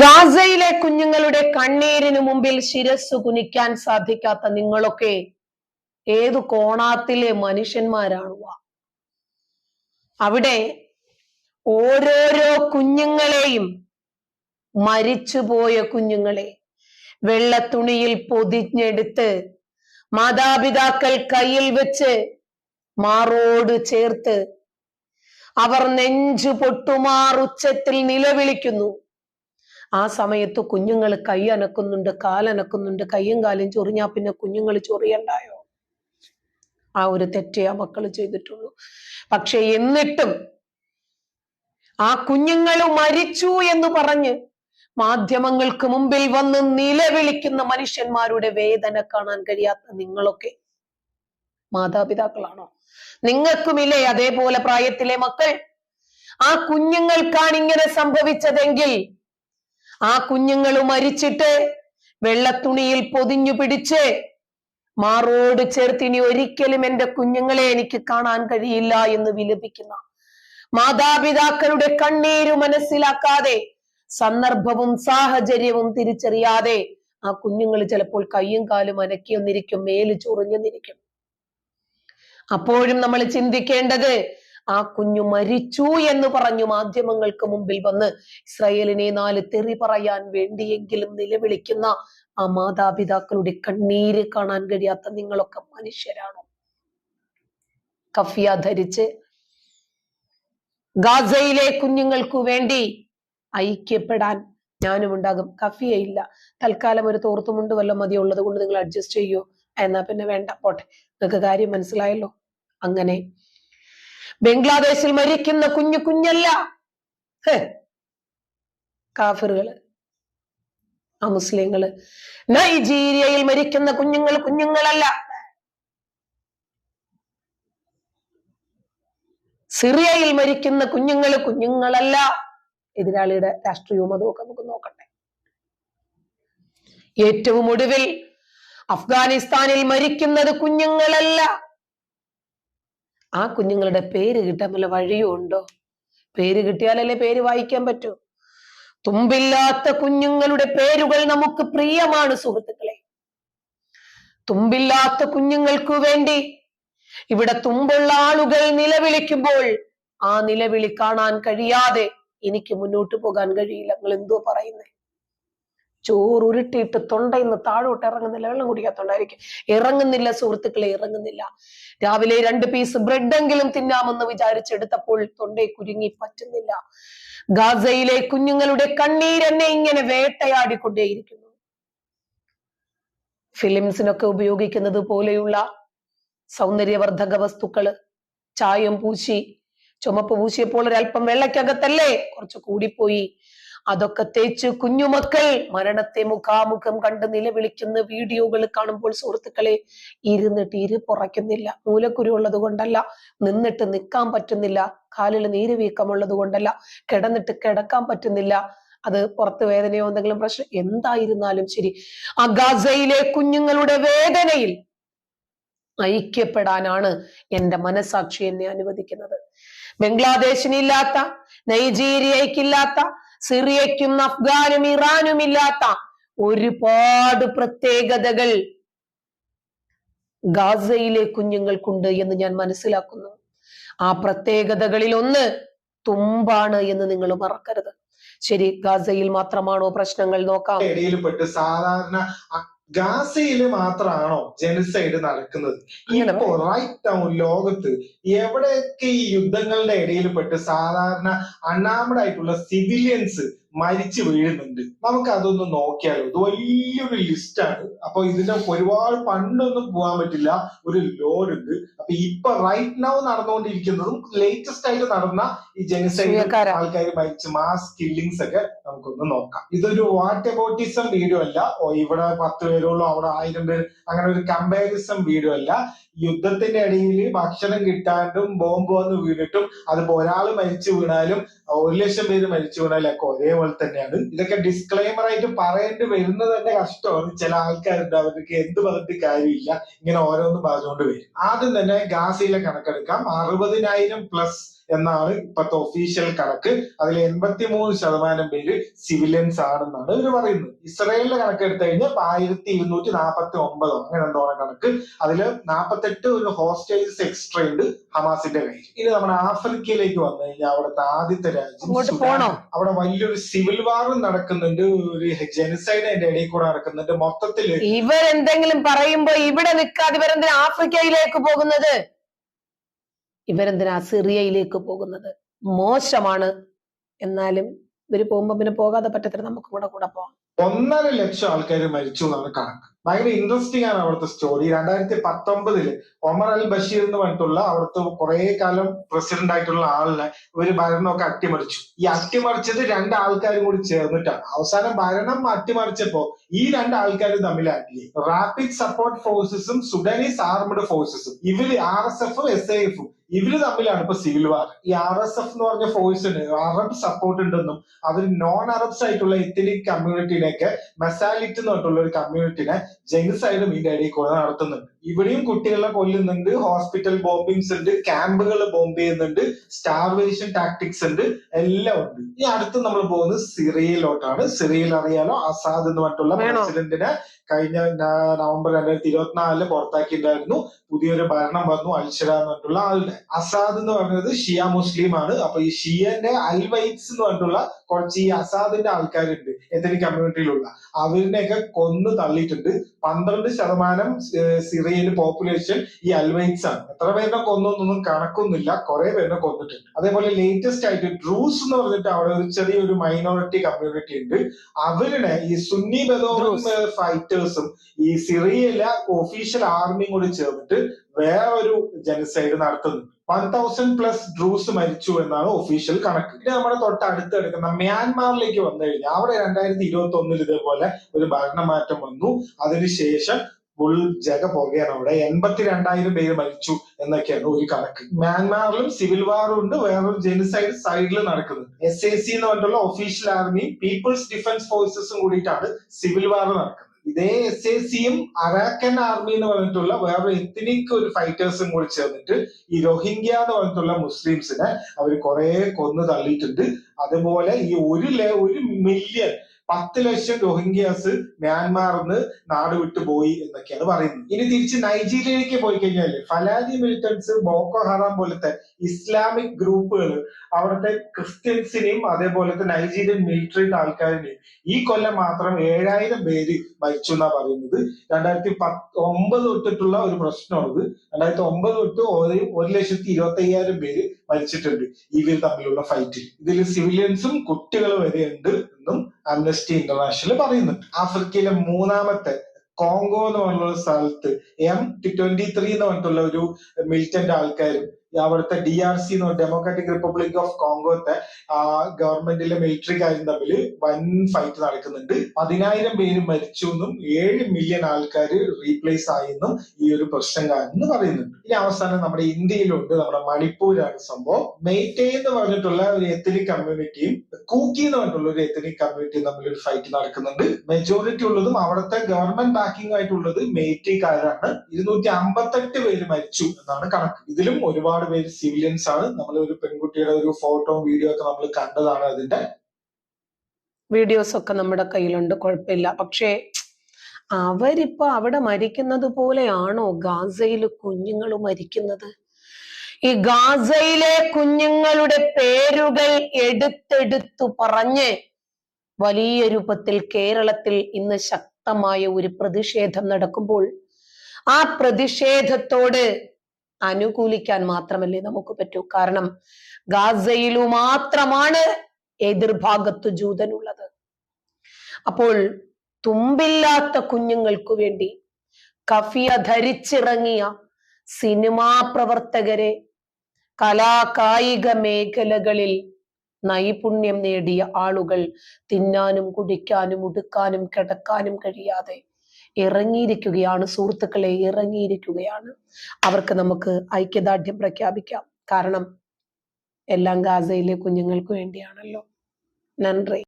ഗാസയിലെ കുഞ്ഞുങ്ങളുടെ കണ്ണീരിന് മുമ്പിൽ ശിരസ് കുനിക്കാൻ സാധിക്കാത്ത നിങ്ങളൊക്കെ ഏതു കോണാത്തിലെ മനുഷ്യന്മാരാണുവ? അവിടെ ഓരോരോ കുഞ്ഞുങ്ങളെയും മരിച്ചുപോയ കുഞ്ഞുങ്ങളെ വെള്ളത്തുണിയിൽ പൊതിഞ്ഞെടുത്ത് മാതാപിതാക്കൾ കയ്യിൽ വെച്ച് മാറോട് ചേർത്ത് അവർ നെഞ്ചു പൊട്ടുമാർ ഉച്ചത്തിൽ നിലവിളിക്കുന്നു. ആ സമയത്ത് കുഞ്ഞുങ്ങൾ കൈ അനക്കുന്നുണ്ട് കാലനക്കുന്നുണ്ട് കയ്യും കാലും ചൊറിഞ്ഞാ പിന്നെ കുഞ്ഞുങ്ങൾ ചൊറിയണ്ടായോ? ആ ഒരു തെറ്റേ ആ മക്കൾ ചെയ്തിട്ടുള്ളൂ. പക്ഷെ എന്നിട്ടും ആ കുഞ്ഞുങ്ങൾ മരിച്ചു എന്ന് പറഞ്ഞ് മാധ്യമങ്ങൾക്ക് മുമ്പിൽ വന്ന് നിലവിളിക്കുന്ന മനുഷ്യന്മാരുടെ വേദന കാണാൻ കഴിയാത്ത നിങ്ങളൊക്കെ മാതാപിതാക്കളാണോ? നിങ്ങൾക്കുമില്ലേ അതേപോലെ പ്രായത്തിലെ മക്കൾ? ആ കുഞ്ഞുങ്ങൾക്കാണ് ഇങ്ങനെ സംഭവിച്ചതെങ്കിൽ ആ കുഞ്ഞുങ്ങൾ മരിച്ചിട്ട് വെള്ളത്തുണിയിൽ പൊതിഞ്ഞു പിടിച്ച് മാറോട് ചേർത്ത് ഇനി ഒരിക്കലും എന്റെ കുഞ്ഞുങ്ങളെ എനിക്ക് കാണാൻ കഴിയില്ല എന്ന് വിലപിക്കുന്ന മാതാപിതാക്കളുടെ കണ്ണീര് മനസ്സിലാക്കാതെ സന്ദർഭവും സാഹചര്യവും തിരിച്ചറിയാതെ ആ കുഞ്ഞുങ്ങൾ ചിലപ്പോൾ കയ്യും കാലും അനക്കി അനക്കിയൊന്നിരിക്കും മേൽ ചൊറിഞ്ഞെന്നിരിക്കും. അപ്പോഴും നമ്മൾ ചിന്തിക്കേണ്ടത് ആ കുഞ്ഞു മരിച്ചു എന്ന് പറഞ്ഞു മാധ്യമങ്ങൾക്ക് മുമ്പിൽ വന്ന് ഇസ്രയേലിനെ നാല് തെറി പറയാൻ വേണ്ടിയെങ്കിലും നിലവിളിക്കുന്ന ആ മാതാപിതാക്കളുടെ കണ്ണീര് കാണാൻ കഴിയാത്ത നിങ്ങളൊക്കെ മനുഷ്യരാണോ? കഫിയ ധരിച്ച് ഗാസയിലെ കുഞ്ഞുങ്ങൾക്കു വേണ്ടി ഐക്യപ്പെടാൻ ഞാനും ഉണ്ടാകും. കഫിയ ഇല്ല. തൽക്കാലം ഒരു തോർത്തുമുണ്ട് വല്ല മതിയുള്ളത് കൊണ്ട് നിങ്ങൾ അഡ്ജസ്റ്റ് ചെയ്യൂ. എന്നാ പിന്നെ വേണ്ട. പോട്ടെ. നിങ്ങൾക്ക് കാര്യം മനസ്സിലായല്ലോ? അങ്ങനെ ബംഗ്ലാദേശിൽ മരിക്കുന്ന കുഞ്ഞു കുഞ്ഞല്ല. കാഫിറുകൾ ആ മുസ്ലിങ്ങൾ. നൈജീരിയയിൽ മരിക്കുന്ന കുഞ്ഞുങ്ങൾ കുഞ്ഞുങ്ങളല്ല. സിറിയയിൽ മരിക്കുന്ന കുഞ്ഞുങ്ങൾ കുഞ്ഞുങ്ങളല്ല. എതിരാളിയുടെ രാഷ്ട്രീയവും അതുമൊക്കെ നമുക്ക് നോക്കട്ടെ. ഏറ്റവും ഒടുവിൽ അഫ്ഗാനിസ്ഥാനിൽ മരിക്കുന്നത് കുഞ്ഞുങ്ങളല്ല. ആ കുഞ്ഞുങ്ങളുടെ പേര് കിട്ടാൻ വല്ല വഴിയും ഉണ്ടോ? പേര് കിട്ടിയാലല്ലേ പേര് വായിക്കാൻ പറ്റൂ? തുമ്പില്ലാത്ത കുഞ്ഞുങ്ങളുടെ പേരുകൾ നമുക്ക് പ്രിയമാണ് സുഹൃത്തുക്കളെ. തുമ്പില്ലാത്ത കുഞ്ഞുങ്ങൾക്കു വേണ്ടി ഇവിടെ തുമ്പുള്ള ആളുകൾ നിലവിളിക്കുമ്പോൾ ആ നിലവിളി കാണാൻ കഴിയാതെ എനിക്ക് മുന്നോട്ട് പോകാൻ കഴിയില്ല. നിങ്ങൾ എന്തോ പറയുന്നേ? ചോറ് ഉരുട്ടിയിട്ട് തൊണ്ടയിൽ നിന്ന് താഴോട്ട് ഇറങ്ങുന്നില്ല വെള്ളം കുടിക്കാത്തോണ്ടായിരിക്കും. ഇറങ്ങുന്നില്ല സുഹൃത്തുക്കളെ ഇറങ്ങുന്നില്ല. രാവിലെ രണ്ട് പീസ് ബ്രെഡെങ്കിലും തിന്നാമെന്ന് വിചാരിച്ചെടുത്തപ്പോൾ തൊണ്ടയെ കുരുങ്ങി പറ്റുന്നില്ല. ഗാസയിലെ കുഞ്ഞുങ്ങളുടെ കണ്ണീരെന്നെ ഇങ്ങനെ വേട്ടയാടിക്കൊണ്ടേയിരിക്കുന്നു. ഫിലിംസിനൊക്കെ ഉപയോഗിക്കുന്നത് പോലെയുള്ള സൗന്ദര്യവർദ്ധക വസ്തുക്കൾ. ചായം പൂശി. ചുമപ്പ് പൂശിയപ്പോൾ ഒരല്പം വെള്ളക്കകത്തല്ലേ കുറച്ച് കൂടിപ്പോയി. അതൊക്കെ തേച്ച് കുഞ്ഞുമക്കൾ മരണത്തെ മുഖാമുഖം കണ്ട് നിലവിളിക്കുന്ന വീഡിയോകൾ കാണുമ്പോൾ സുഹൃത്തുക്കളെ ഇരുന്നിട്ട് ഇരു പുറയ്ക്കുന്നില്ല. മൂലക്കുരു ഉള്ളത് കൊണ്ടല്ല നിന്നിട്ട് നിൽക്കാൻ പറ്റുന്നില്ല. കാലിൽ നീര് വീക്കമുള്ളത് കൊണ്ടല്ല കിടന്നിട്ട് കിടക്കാൻ പറ്റുന്നില്ല. അത് പുറത്ത് വേദനയോ എന്തെങ്കിലും പ്രശ്നം എന്തായിരുന്നാലും ശരി. ആ ഗാസയിലെ കുഞ്ഞുങ്ങളുടെ വേദനയിൽ ഐക്യപ്പെടാനാണ് എന്റെ മനസാക്ഷി എന്നെ അനുവദിക്കുന്നത്. ബംഗ്ലാദേശിനില്ലാത്ത നൈജീരിയയ്ക്കില്ലാത്ത സിറിയയ്ക്കും അഫ്ഗാനും ഇറാനും ഇല്ലാത്ത ഒരുപാട് പ്രത്യേകതകൾ ഗാസയിലെ കുഞ്ഞുങ്ങൾക്കുണ്ട് എന്ന് ഞാൻ മനസ്സിലാക്കുന്നു. ആ പ്രത്യേകതകളിൽ ഒന്ന് തുമ്പാണ് എന്ന് നിങ്ങൾ മറക്കരുത്. ശരി ഗാസയിൽ മാത്രമാണോ പ്രശ്നങ്ങൾ? നോക്കാം. സാധാരണ ഗാസയിൽ മാത്രമാണോ ജനസൈഡ് നടക്കുന്നത്? ഇപ്പോ റൈറ്റ് ടൗൺ ലോകത്ത് എവിടെയൊക്കെ ഈ യുദ്ധങ്ങളുടെ ഇടയിൽ പെട്ട് സാധാരണ അണ്ണാമഡ് ആയിട്ടുള്ള സിവിലിയൻസ് മരിച്ചു വീഴുന്നുണ്ട്. നമുക്ക് അതൊന്ന് നോക്കിയാലോ? ഇത് വലിയൊരു ലിസ്റ്റാണ് അപ്പൊ ഇതിന്റെ ഒരുപാട് പണ്ടൊന്നും പോകാൻ പറ്റില്ല. ഒരു ലോഡ് ഉണ്ട്. അപ്പൊ ഇപ്പൊ റൈറ്റ് നൗ നടന്നുകൊണ്ടിരിക്കുന്നതും ലേറ്റസ്റ്റ് ആയിട്ട് നടന്ന ഈ ജനസൈഡ് ആൾക്കാർ മരിച്ച മാസ് കില്ലിങ്സ് ഒക്കെ നമുക്കൊന്ന് നോക്കാം. ഇതൊരു വാട്ട് അബൌട്ടിസം വീഡിയോ അല്ല. ഓ ഇവിടെ പത്ത് പേരുള്ളൂ അവിടെ ആയിരം പേര്. അങ്ങനെ ഒരു കമ്പാരിസം വീഡിയോ അല്ല. യുദ്ധത്തിന്റെ ഇടയിൽ ഭക്ഷണം കിട്ടാണ്ടും ബോംബ് വന്ന് വീണിട്ടും അതിപ്പോ ഒരാൾ മരിച്ചു വീണാലും ഒരു ലക്ഷം പേര് മരിച്ചു വീണാലും ഒക്കെ ഒരേപോലെ തന്നെയാണ്. ഇതൊക്കെ ഡിസ്ക്ലൈമർ ആയിട്ട് പറയേണ്ടി വരുന്നത് തന്നെ കഷ്ടമാണ്. ചില ആൾക്കാരുണ്ട് അവർക്ക് എന്ത് പറഞ്ഞിട്ട് കാര്യമില്ല. ഇങ്ങനെ ഓരോന്നും പറഞ്ഞുകൊണ്ട് വരും. ആദ്യം തന്നെ ഗാസയിലെ കണക്കെടുക്കാം. അറുപതിനായിരം പ്ലസ് എന്നാണ് ഇപ്പോഴത്തെ ഒഫീഷ്യൽ കണക്ക്. അതിൽ എൺപത്തിമൂന്ന് ശതമാനം പേര് സിവിലിയൻസ് ആണെന്നാണ് ഇവർ പറയുന്നത്. ഇസ്രയേലിന്റെ കണക്ക് എടുത്തു കഴിഞ്ഞാൽ ആയിരത്തി ഇരുന്നൂറ്റി നാൽപ്പത്തി ഒമ്പതോ അങ്ങനെ എന്തോണം കണക്ക്. അതിൽ നാൽപ്പത്തെട്ട് ഒരു ഹോസ്റ്റേജസ് എക്സ്ട്രാ ഉണ്ട് ഹമാസിന്റെ കയ്യിൽ. ഇനി നമ്മുടെ ആഫ്രിക്കയിലേക്ക് വന്നു കഴിഞ്ഞാൽ അവിടുത്തെ ആദ്യത്തെ രാജ്യം? അവിടെ വലിയൊരു സിവിൽ വാർ നടക്കുന്നുണ്ട്. ഒരു ജനസൈഡ് അതിന്റെ ഇടയിൽ കൂടെ നടക്കുന്നുണ്ട്. മൊത്തത്തിൽ ഇവരെന്തെങ്കിലും പറയുമ്പോ ഇവിടെ നിൽക്കാതെ ഇവരെന്തിനാ ആഫ്രിക്കയിലേക്ക് പോകുന്നത്? ഇവരെന്തിനാ സിറിയയിലേക്ക് പോകുന്നത്? മോശമാണ്. എന്നാലും ഇവർ പോകുമ്പോ പിന്നെ പോകാതെ പറ്റത്തില്ല. നമുക്ക് കൂടെ കൂടെ പോവാം. ഒന്നര ലക്ഷം ആൾക്കാർ മരിച്ചു എന്നാണ് കണക്ക്. ഭയങ്കര ഇൻട്രസ്റ്റിംഗ് ആണ് അവിടുത്തെ സ്റ്റോറി രണ്ടായിരത്തി പത്തൊമ്പതിൽ ഒമർ അൽ ബഷീർ എന്ന് പറഞ്ഞിട്ടുള്ള അവിടുത്തെ കുറെ കാലം പ്രസിഡന്റ് ആയിട്ടുള്ള ആളിനെ ഒരു ഭരണമൊക്കെ അട്ടിമറിച്ചു. ഈ അട്ടിമറിച്ചത് രണ്ട് ആൾക്കാരും കൂടി ചേർന്നിട്ടാണ്. അവസാനം ഭരണം അട്ടിമറിച്ചപ്പോ ഈ രണ്ട് ആൾക്കാരും തമ്മിലാക്കി റാപ്പിഡ് സപ്പോർട്ട് ഫോഴ്സസും സുഡാനീസ് ആർമഡ് ഫോഴ്സസും ഇവർ ആർ എസ് എഫും എസ് ഐ എഫും ഇവർ തമ്മിലാണ് ഇപ്പൊ സിവിൽ വാർ ഈ ആർ എസ് എഫ് എന്ന് പറഞ്ഞ ഫോഴ്സിന് അറബ് സപ്പോർട്ട് ഉണ്ടെന്നും അവർ നോൺ അറബ്സ് ആയിട്ടുള്ള എത്തനിക് കമ്മ്യൂണിറ്റിനെയൊക്കെ മെസാലിറ്റ് എന്ന് പറഞ്ഞിട്ടുള്ള ഒരു കമ്മ്യൂണിറ്റിനെ ജെനിസൈഡും ഇതിന്റെ ഇടയിൽ കൂടെ നടത്തുന്നുണ്ട്. ഇവിടെയും കുട്ടികളെ കൊല്ലുന്നുണ്ട് ഹോസ്പിറ്റൽ ബോംബിങ്സ് ഉണ്ട് ക്യാമ്പുകൾ ബോംബ് ചെയ്യുന്നുണ്ട് സ്റ്റാർവേഷൻ ടാക്ടിക്സ് ഉണ്ട് എല്ലാം ഉണ്ട്. ഇനി അടുത്ത് നമ്മൾ പോകുന്നത് സിറിയയിലോട്ടാണ്. സിറിയയിൽ അറിയാലോ അസാദ് എന്ന് പറഞ്ഞിട്ടുള്ള പ്രസിഡന്റിനെ കഴിഞ്ഞ നവംബർ രണ്ടായിരത്തി ഇരുപത്തിനാലിൽ പുറത്താക്കിയിട്ടുണ്ടായിരുന്നു. പുതിയൊരു ഭരണം വന്നു അൽഷിറ എന്ന് പറഞ്ഞിട്ടുള്ള ആളുടെ. അസാദ് എന്ന് പറയുന്നത് ഷിയ മുസ്ലിം ആണ്. അപ്പൊ ഈ ഷിയന്റെ അൽവൈറ്റ്സ് എന്ന് പറഞ്ഞിട്ടുള്ള കുറച്ച് ഈ അസാദിന്റെ ആൾക്കാരുണ്ട് എത്തനിക് കമ്മ്യൂണിറ്റിയിലുള്ള അവരിനെയൊക്കെ കൊന്നു തള്ളിയിട്ടുണ്ട്. പന്ത്രണ്ട് ശതമാനം സിറിയൻ സിറിയയിലെ പോപ്പുലേഷൻ ഈ അൽവൈറ്റ്സ് ആണ്. എത്ര പേരിനെ കൊന്നൊന്നും കണക്കൊന്നുമില്ല. കുറെ പേരിനെ കൊന്നിട്ടുണ്ട്. അതേപോലെ ലേറ്റസ്റ്റ് ആയിട്ട് ഡ്രൂസ് എന്ന് പറഞ്ഞിട്ട് അവിടെ ഒരു ചെറിയൊരു മൈനോറിറ്റി കമ്മ്യൂണിറ്റി ഉണ്ട്. അവരുടെ ഈ സുന്നി ബദോറൻ ഫൈറ്റേഴ്സും ഈ സിറിയയിലെ ഒഫീഷ്യൽ ആർമിയും കൂടി ചേർന്നിട്ട് വേറൊരു ജനസൈഡ് നടത്തുന്നുണ്ട് വൺ തൗസൻഡ് പ്ലസ് ഡ്രൂസ് മരിച്ചു എന്നാണ് ഒഫീഷ്യൽ കണക്ക്. ഇത് നമ്മുടെ തൊട്ട് അടുത്ത് കിടക്കുന്ന മ്യാൻമാറിലേക്ക് വന്നു കഴിഞ്ഞാൽ അവിടെ രണ്ടായിരത്തി ഇരുപത്തി ഒന്നിൽ ഇതേപോലെ ഒരു ഭരണമാറ്റം വന്നു. അതിനുശേഷം ഫുൾ ജഗ പുകയാണ് അവിടെ എൺപത്തി രണ്ടായിരം പേര് മരിച്ചു എന്നൊക്കെയാണ് ഒരു കണക്ക്. മ്യാൻമാറിലും സിവിൽ വാറും ഉണ്ട് വേറൊരു ജെനിസൈഡ് സൈഡിൽ നടക്കുന്നത് എസ് എ സി എന്ന് പറഞ്ഞിട്ടുള്ള ഒഫീഷ്യൽ ആർമി പീപ്പിൾസ് ഡിഫൻസ് ഫോഴ്സസും കൂടിയിട്ടാണ് സിവിൽ വാർ നടക്കുന്നത്. ഇതേ എസ് എ സിയും അറാക്കൻ ആർമി എന്ന് പറഞ്ഞിട്ടുള്ള വേറെ എത്തിനിക്ക് ഒരു ഫൈറ്റേഴ്സും കൂടി ചേർന്നിട്ട് ഈ റോഹിംഗ്യ എന്ന് പറഞ്ഞിട്ടുള്ള മുസ്ലിംസിനെ അവർ കുറെ കൊന്നു തള്ളിയിട്ടുണ്ട്. അതുപോലെ ഈ ഒരു ഒരു മില്യൺ പത്ത് ലക്ഷം റോഹിംഗ്യാസ് മ്യാൻമാറിന്ന് നാട് വിട്ടു പോയി എന്നൊക്കെയാണ് പറയുന്നത്. ഇനി തിരിച്ച് നൈജീരിയയിലേക്ക് പോയി കഴിഞ്ഞാൽ ഫലാദി മിലിറ്റൻസ് ബോക്കോ ഹറാം പോലത്തെ ഇസ്ലാമിക് ഗ്രൂപ്പുകൾ അവിടുത്തെ ക്രിസ്ത്യൻസിനെയും അതേപോലത്തെ നൈജീരിയൻ മിലിറ്ററി ആൾക്കാരിനെയും ഈ കൊല്ലം മാത്രം ഏഴായിരം പേര് മരിച്ചു എന്നാ പറയുന്നത്. രണ്ടായിരത്തി പത്ത് ഒമ്പത് തൊട്ടിട്ടുള്ള ഒരു പ്രശ്നമാണിത്. രണ്ടായിരത്തി ഒമ്പത് തൊട്ട് ഒരു ഒരു ലക്ഷത്തി ഇരുപത്തി അയ്യായിരം പേര് മരിച്ചിട്ടുണ്ട് ഇവർ തമ്മിലുള്ള ഫൈറ്റിൽ ഇതിൽ സിവിലിയൻസും കുട്ടികളും വരെ ഉണ്ട് എന്നും ആംനസ്റ്റി ഇന്റർനാഷണൽ പറയുന്നുണ്ട് ആഫ്രിക്കയിലെ മൂന്നാമത്തെ കോങ്കോ എന്ന് പറഞ്ഞുള്ള സ്ഥലത്ത് എം ട്വന്റി ത്രീ എന്ന് പറഞ്ഞിട്ടുള്ള ഒരു മിലിറ്റന്റ് ആൾക്കാരും അവിടുത്തെ ഡി ആർ സി എന്ന് ഡെമോക്രാറ്റിക് റിപ്പബ്ലിക് ഓഫ് കോങ്കോത്തെ ഗവൺമെന്റിലെ മിലിറ്ററിക്കാരും തമ്മിൽ വൻ ഫൈറ്റ് നടക്കുന്നുണ്ട്. പതിനായിരം പേര് മരിച്ചു എന്നും ഏഴ് മില്യൺ ആൾക്കാർ റീപ്ലേസ് ആയെന്നും ഈ ഒരു പ്രശ്നം കാരണം പറയുന്നുണ്ട്. ഇനി അവസാനം നമ്മുടെ ഇന്ത്യയിലുണ്ട് നമ്മുടെ മണിപ്പൂരാണ് സംഭവം. മെയ്റ്റേ എന്ന് പറഞ്ഞിട്ടുള്ള ഒരു എത്തനിക് കമ്മ്യൂണിറ്റിയും കൂക്കി എന്ന് പറഞ്ഞിട്ടുള്ള ഒരു എത്തനിക് കമ്മ്യൂണിറ്റിയും തമ്മിൽ ഒരു ഫൈറ്റ് നടക്കുന്നുണ്ട്. മെജോറിറ്റി ഉള്ളതും അവിടുത്തെ ഗവൺമെന്റ് ബാക്കിംഗ് ആയിട്ടുള്ളത് മെയ്റ്റേക്കാരാണ് ഇരുന്നൂറ്റി അമ്പത്തെട്ട് പേര് മരിച്ചു എന്നാണ് കണക്ക്. ഇതിലും ഒരുപാട് പേര് സിവിലിയൻസ് ആണ്. നമ്മൾ ഒരു പെൺകുട്ടിയുടെ ഒരു ഫോട്ടോ വീഡിയോ ഒക്കെ നമ്മൾ കണ്ടതാണ് അതിന്റെ. വീഡിയോസ് ഒക്കെ നമ്മുടെ കയ്യിലുണ്ട് കുഴപ്പമില്ല. പക്ഷേ അവരിപ്പോ അവിടെ മരിക്കുന്നത് പോലെയാണോ ഗാസയിൽ കുഞ്ഞുങ്ങൾ മരിക്കുന്നത്? ഈ ഗാസയിലെ കുഞ്ഞുങ്ങളുടെ പേരുകൾ എടുത്തെടുത്തു പറഞ്ഞ് വലിയ രൂപത്തിൽ കേരളത്തിൽ ഇന്ന് ശക്തമായ ഒരു പ്രതിഷേധം നടക്കുമ്പോൾ ആ പ്രതിഷേധത്തോട് അനുകൂലിക്കാൻ മാത്രമല്ലേ നമുക്ക് പറ്റൂ. കാരണം ഗാസയിലു മാത്രമാണ് എതിർഭാഗത്ത് ജൂതനുള്ളത്. അപ്പോൾ തുമ്പില്ലാത്ത കുഞ്ഞുങ്ങൾക്കു വേണ്ടി കഫിയ ധരിച്ചിറങ്ങിയ സിനിമാ പ്രവർത്തകരെ കലാകായിക മേഖലകളിൽ നൈപുണ്യം നേടിയ ആളുകൾ തിന്നാനും കുടിക്കാനും ഉടുക്കാനും കിടക്കാനും കഴിയാതെ ഇറങ്ങിയിരിക്കുകയാണ്. സുഹൃത്തുക്കളെ ഇറങ്ങിയിരിക്കുകയാണ്. അവർക്ക് നമുക്ക് ഐക്യദാർഢ്യം പ്രഖ്യാപിക്കാം. കാരണം എല്ലാം ഗാസയിലെ കുഞ്ഞുങ്ങൾക്ക് വേണ്ടിയാണല്ലോ. നന്ദി.